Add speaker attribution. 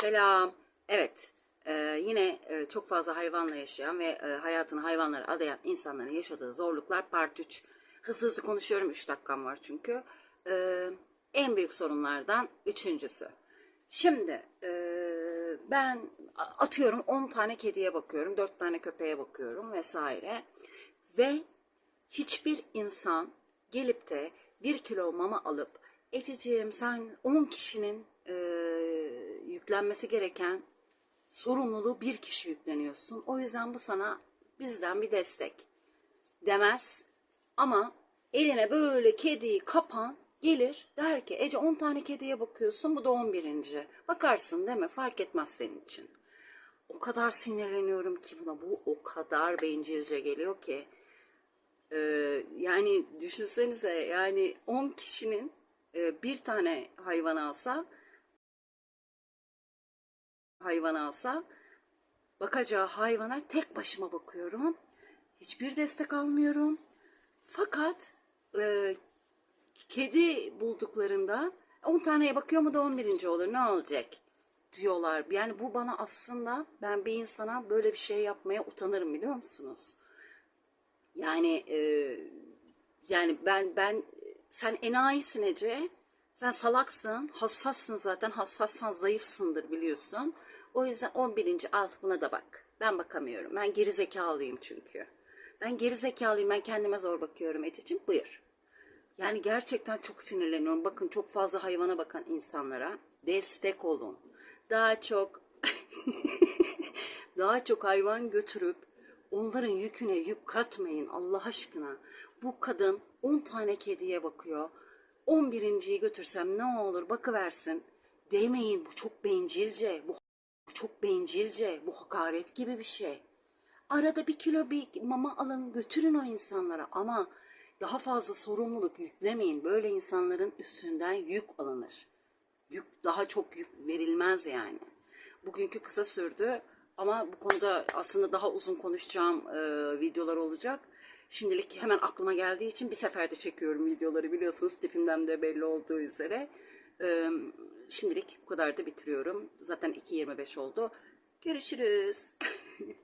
Speaker 1: Selam. Evet, e, yine e, çok fazla hayvanla yaşayan ve e, hayatını hayvanlara adayan insanların yaşadığı zorluklar part 3. Hızlı hızlı konuşuyorum, 3 dakikam var çünkü. E, en büyük sorunlardan üçüncüsü. Şimdi e, ben atıyorum 10 tane kediye bakıyorum, 4 tane köpeğe bakıyorum vesaire. Ve hiçbir insan gelip de bir kilo mama alıp Ececiğim sen 10 kişinin yüklenmesi gereken sorumluluğu bir kişi yükleniyorsun. O yüzden bu sana bizden bir destek demez. Ama eline böyle kediyi kapan gelir der ki Ece 10 tane kediye bakıyorsun bu da 11. Bakarsın değil mi fark etmez senin için. O kadar sinirleniyorum ki buna bu o kadar bencilce geliyor ki. Ee, yani düşünsenize yani 10 kişinin e, bir tane hayvan alsa hayvan alsa bakacağı hayvana tek başıma bakıyorum. Hiçbir destek almıyorum. Fakat e, kedi bulduklarında 10 taneye bakıyor mu da 11. olur ne olacak diyorlar. Yani bu bana aslında ben bir insana böyle bir şey yapmaya utanırım biliyor musunuz? Yani e, yani ben ben sen enayisin Ece. Sen salaksın, hassassın zaten. Hassassan zayıfsındır biliyorsun. O yüzden 11. al buna da bak. Ben bakamıyorum. Ben geri zekalıyım çünkü. Ben geri zekalıyım. Ben kendime zor bakıyorum Eteciğim. Buyur. Yani gerçekten çok sinirleniyorum. Bakın çok fazla hayvana bakan insanlara destek olun. Daha çok daha çok hayvan götürüp onların yüküne yük katmayın Allah aşkına. Bu kadın 10 tane kediye bakıyor. 11.yi götürsem ne olur bakıversin. Demeyin bu çok bencilce, bu, bu çok bencilce, bu hakaret gibi bir şey. Arada bir kilo bir mama alın götürün o insanlara ama daha fazla sorumluluk yüklemeyin. Böyle insanların üstünden yük alınır. Yük daha çok yük verilmez yani. Bugünkü kısa sürdü ama bu konuda aslında daha uzun konuşacağım e, videolar olacak. Şimdilik hemen aklıma geldiği için bir seferde çekiyorum videoları biliyorsunuz tipimden de belli olduğu üzere. Şimdilik bu kadar da bitiriyorum. Zaten 2.25 oldu. Görüşürüz.